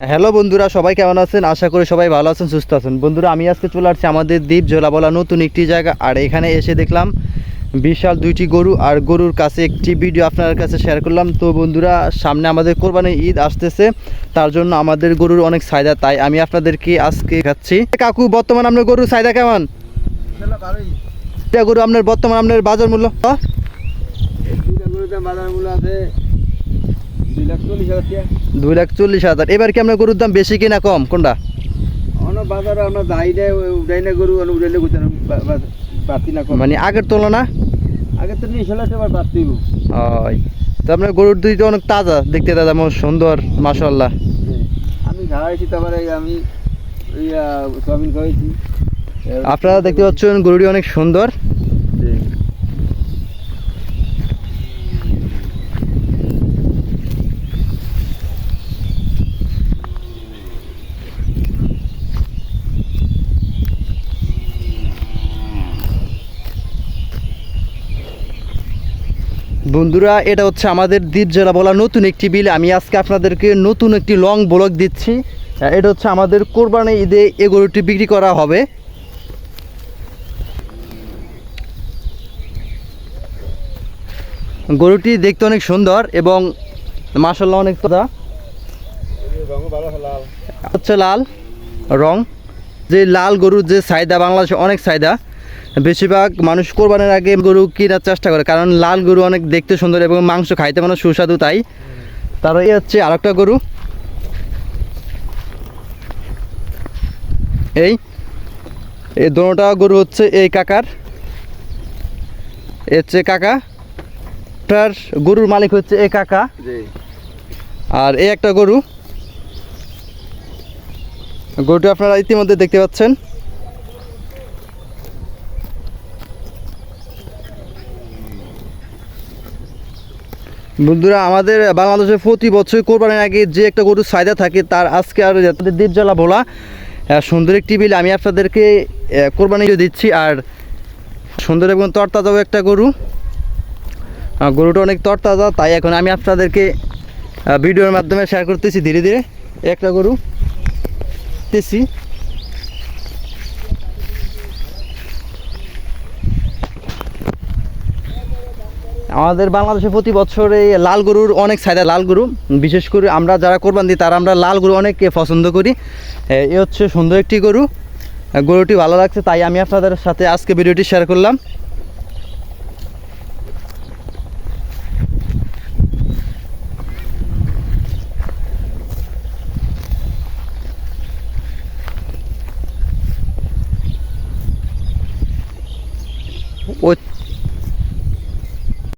Hello বন্ধুরা, সবাই কেমন আছেন? আশা করি সবাই ভালো আছেন, সুস্থ আছেন। বন্ধুরা, আমি আজকে চলে আসছি আমাদের দ্বীপ জোলা বলা নতুন একটি জায়গা। আর এখানে এসে দেখলাম বিশাল দুইটি গরু, আর গরুর কাছে একটি ভিডিও আপনার কাছে শেয়ার করলাম। তো বন্ধুরা, সামনে আমাদের কোরবানি ঈদ আসতেছে, তার জন্য আমাদের গরুর অনেক চাহিদা, তাই আমি আপনাদেরকে আজকে খাচ্ছি কাকু, বর্তমান আপনার গরুর চাহিদা কেমন? গরু আপনার বর্তমান আপনার বাজার মূল্য? হ? দুই লাখ চল্লিশ হাজার এবার কি আপনার গরুর দাম বেশি কিনা কম? কোনটা? বাজারে আমরা উড়াই না গরু উড়াইলে না মানে আগের তুলনা? আগে তো নিয়ে আপনার গরুর দুইটা অনেক তাজা দেখতে দাদা আমার সুন্দর মাশাল্লাহ আমি খাওয়াইছি তারপরে আমি চাউমিন খাওয়াইছি। আপনারা দেখতে পাচ্ছেন গরুটি অনেক সুন্দর। বন্ধুরা এটা হচ্ছে আমাদের দ্বীপ জেলা বলা নতুন একটি বিল। আমি আজকে আপনাদেরকে নতুন একটি লং ব্লক দিচ্ছি। আহ, এটা হচ্ছে আমাদের কোরবানি ঈদে এ গরুটি বিক্রি করা হবে। গরুটি দেখতে অনেক সুন্দর এবং মাসাল্লাহ অনেক তাজা হচ্ছে লাল রং। যে লাল গরুর যে চাহিদা বাংলাদেশে অনেক চাহিদা। বেশিরভাগ মানুষ কোরবানির আগে গরু কেনার চেষ্টা করে কারণ লাল গরু অনেক দেখতে সুন্দর এবং মাংস খাইতে মানে সুস্বাদু তাই। তার এই হচ্ছে আরেকটা গরু। এই এই দোনোটা গরু হচ্ছে এই কাকার। এ হচ্ছে কাকা। তার গরুর মালিক হচ্ছে এই কাকা। আর এই একটা গরু। গরুটা আপনারা ইতিমধ্যে দেখতে পাচ্ছেন। বন্ধুরা, আমাদের বাংলাদেশে প্রতি বছর কোরবানির আগে যে একটা গরুর চাহিদা থাকে, তার আজকে আর যাতে দ্বীপজ্বালা ভোলা সুন্দর একটি বিল আমি আপনাদেরকে কোরবানি দিচ্ছি। আর সুন্দর এবং তরতাজাও একটা গরু। গরুটা অনেক তরতাজা, তাই এখন আমি আপনাদেরকে ভিডিওর মাধ্যমে শেয়ার করতেছি ধীরে ধীরে। একটা গরু তেছি আমাদের বাংলাদেশে প্রতি বছর লাল গরুর অনেক চাহিদা লাল গরু। বিশেষ করে আমরা যারা কোরবান দিই, তারা আমরা লাল গরু অনেক পছন্দ করি। এ হচ্ছে সুন্দর একটি গরু। গরুটি ভালো লাগছে, তাই আমি আপনাদের সাথে আজকে ভিডিওটি শেয়ার করলাম।